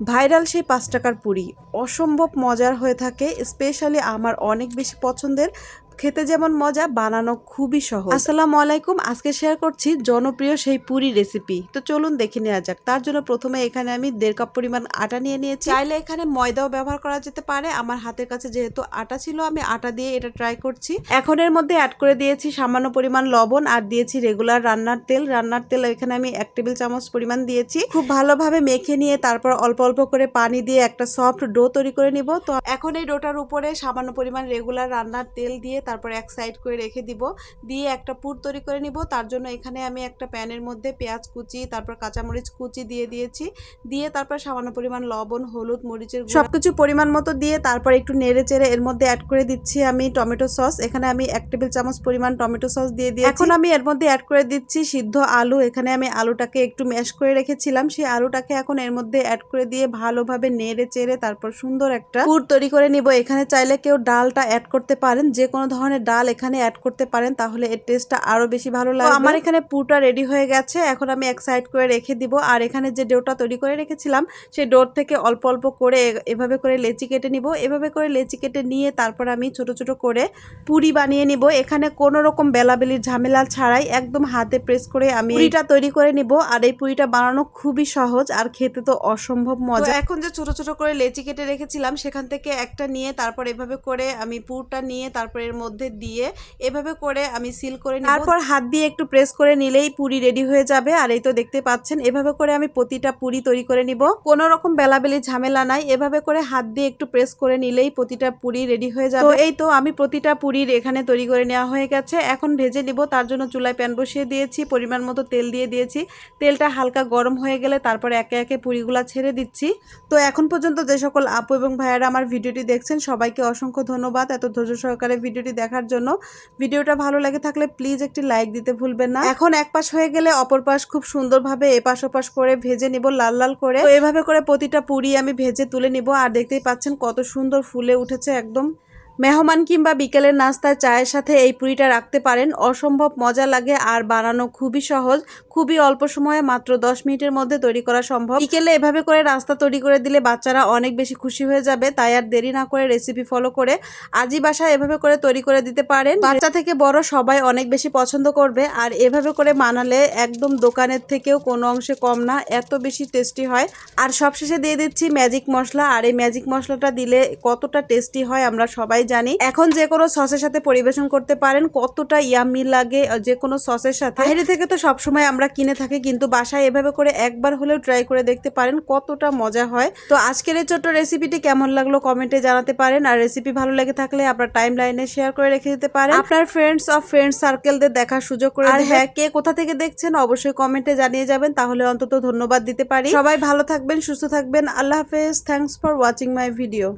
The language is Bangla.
ভাইরাল সেই পাঁচ টাকার পুরি। অসম্ভব মজার হয়ে থাকে স্পেশালি আমার অনেক বেশি পছন্দের খেতে যেমন মজা, বানানো খুবই সহজ। আসসালামু আলাইকুম, আজকে শেয়ার করছি জনপ্রিয় সেই পুরি রেসিপি তো চলুন দেখে নেওয়া যাক। তার জন্য প্রথমে এখানে আমি দেড় কাপ পরিমাণ আটা নিয়ে নিয়েছি। চাইলে এখানে ময়দাও ব্যবহার করা যেতে পারে। আমার হাতের কাছে যেহেতু আটা ছিল, আমি আটা দিয়ে এটা ট্রাই করছি। এখন এর মধ্যে অ্যাড করে দিয়েছি সামান্য পরিমাণ লবণ আর দিয়েছি রেগুলার রান্নার তেল। রান্নার তেল এখানে আমি এক টেবিল চামচ পরিমাণ দিয়েছি। খুব ভালোভাবে মেখে নিয়ে তারপর অল্প অল্প করে পানি দিয়ে একটা সফট ডো তৈরি করে নিব। তো এখন এই ডোটার উপরে সামান্য পরিমাণ রেগুলার রান্নার তেল দিয়ে তারপর এক সাইড করে রেখে দিব। দিয়ে একটা পুর তৈরি করে নিব। তার জন্য এখানে আমি একটা প্যানের মধ্যে পেঁয়াজ কুচি তারপর কাঁচামরিচ কুচি দিয়ে দিয়েছি। দিয়ে তারপর সামান্য পরিমাণ লবণ হলুদ মরিচের গুঁড়া সবকিছু পরিমাণ মতো দিয়ে তারপর একটু নেড়ে চেড়ে এর মধ্যে অ্যাড করে দিচ্ছি আমি টমেটো সস এখানে আমি এক টেবিল চামচ পরিমাণ টমেটো সস দিয়ে দিয়েছি। এখন আমি এর মধ্যে অ্যাড করে দিচ্ছি সিদ্ধ আলু। এখানে আমি আলুটাকে একটু ম্যাশ করে রেখেছিলাম। সেই আলুটাকে এখন এর মধ্যে অ্যাড করে দিয়ে ভালোভাবে নেড়ে চেড়ে তারপর সুন্দর একটা পুর তৈরি করে নিব। এখানে চাইলে কেউ ডালটা অ্যাড করতে পারেন। যে কোনো ধরনের ডাল এখানে অ্যাড করতে পারেন তাহলে এর টেস্টটা আরও বেশি ভালো লাগবে। আমার এখানে পুরটা রেডি হয়ে গেছে এখন আমি এক সাইড করে রেখে দিব। আর এখানে যে ডোটা তৈরি করে রেখেছিলাম সেই ডোর থেকে অল্প অল্প করে এভাবে করে লেচি কেটে নিব। এভাবে করে লেচি কেটে নিয়ে তারপর আমি ছোট ছোট করে পুরি বানিয়ে নিব। এখানে কোনো রকম বেলাবেলির ঝামেলা ছাড়াই একদম হাতে প্রেস করে আমি পুরিটা তৈরি করে নিব। আর এই পুরিটা বানানো খুবই সহজ আর খেতে তো অসম্ভব মজা। এখন যে ছোট ছোট করে লেচি কেটে রেখেছিলাম সেখান থেকে একটা নিয়ে তারপর এভাবে করে আমি পুরটা নিয়ে তারপর এর মধ্যে দিয়ে এভাবে করে আমি সিল করে নিব। তারপর হাত দিয়ে একটু প্রেস করে নিলেই পুরি রেডি হয়ে যাবে। আর এই তো দেখতে পাচ্ছেন, এভাবে করে আমি প্রতিটা পুরি তৈরি করে নিব। কোনো রকম বেলাবেলি ঝামেলা নাই, এভাবে করে হাত দিয়ে একটু প্রেস করে নিলেই প্রতিটা পুরি রেডি হয়ে যাবে। তো এই তো আমি প্রতিটা পুরির এখানে তৈরি করে নেওয়া হয়ে গেছে। এখন ভেজে নিব, তার জন্য চুলায় প্যান বসিয়ে দিয়েছি, পরিমাণ মতো তেল দিয়ে দিয়েছি। তেলটা হালকা গরম হয়ে গেলে তারপরে একে একে পুরিগুলা ছেড়ে দিচ্ছি। তো এখন পর্যন্ত যে সকল আপু এবং ভাইয়ারা আমার ভিডিওটি দেখছেন, সবাইকে অসংখ্য ধন্যবাদ। এত ধৈর্য সহকারে ভিডিওটি দেখার জন্য। ভিডিওটা ভালো লাগে থাকলে প্লিজ একটি লাইক দিতে ভুলবেন না। এখন এক পাশ হয়ে গেলে অপর পাশ খুব সুন্দরভাবে এপাশ ওপাশ করে ভেজে নিব লাল লাল করে। তো এভাবে করে প্রতিটা পুরি আমি ভেজে তুলে নিব। আর দেখতেই পাচ্ছেন কত সুন্দর ফুলে উঠেছে একদম। মেহমান কিংবা বিকেলের নাস্তায় চায়ের সাথে এই পুরিটা রাখতে পারেন। অসম্ভব মজা লাগে আর বানানো খুবই সহজ। খুবই অল্প সময়ে মাত্র দশ মিনিটের মধ্যে তৈরি করা সম্ভব। বিকেলে এভাবে করে রাস্তা তৈরি করে দিলে বাচ্চারা অনেক বেশি খুশি হয়ে যাবে, তাই আর দেরি না করে রেসিপি ফলো করে আজই বাসায় এভাবে করে তৈরি করে দিতে পারেন। বাচ্চা থেকে বড় সবাই অনেক বেশি পছন্দ করবে আর এভাবে করে বানালে একদম দোকানের থেকেও কোনো অংশে কম না, এত বেশি টেস্টি হয়। আর সবশেষে দিয়ে দিচ্ছি ম্যাজিক মশলা, আর এই ম্যাজিক মশলাটা দিলে কতটা টেস্টি হয় আমরা সবাই জানি। এখন যে কোনো সসের সাথে পরিবেশন করতে পারেন কতটা ইয়ামি লাগে যে কোনো সসের সাথে। বাইরে থেকে তো সবসময় আমরা কিনে থাকি কিন্তু বাসায় এভাবে করে একবার হলেও ট্রাই করে দেখতে পারেন কতটা মজা হয়। তো আজকের এই ছোট্ট রেসিপিটি কেমন লাগল কমেন্টে জানাতে পারেন আর রেসিপি ভালো লেগে থাকলে আপনার টাইম লাইনে শেয়ার করে রেখে দিতে পারেন। আপনার ফ্রেন্ডস অফ ফ্রেন্ডস সার্কেলদের দেখার সুযোগ করে আর হ্যাঁ কে কোথা থেকে দেখছেন অবশ্যই কমেন্টে জানিয়ে যাবেন তাহলে অন্তত ধন্যবাদ দিতে পারি। সবাই ভালো থাকবেন সুস্থ থাকবেন। আল্লাহ হাফেজ thanks for watching my video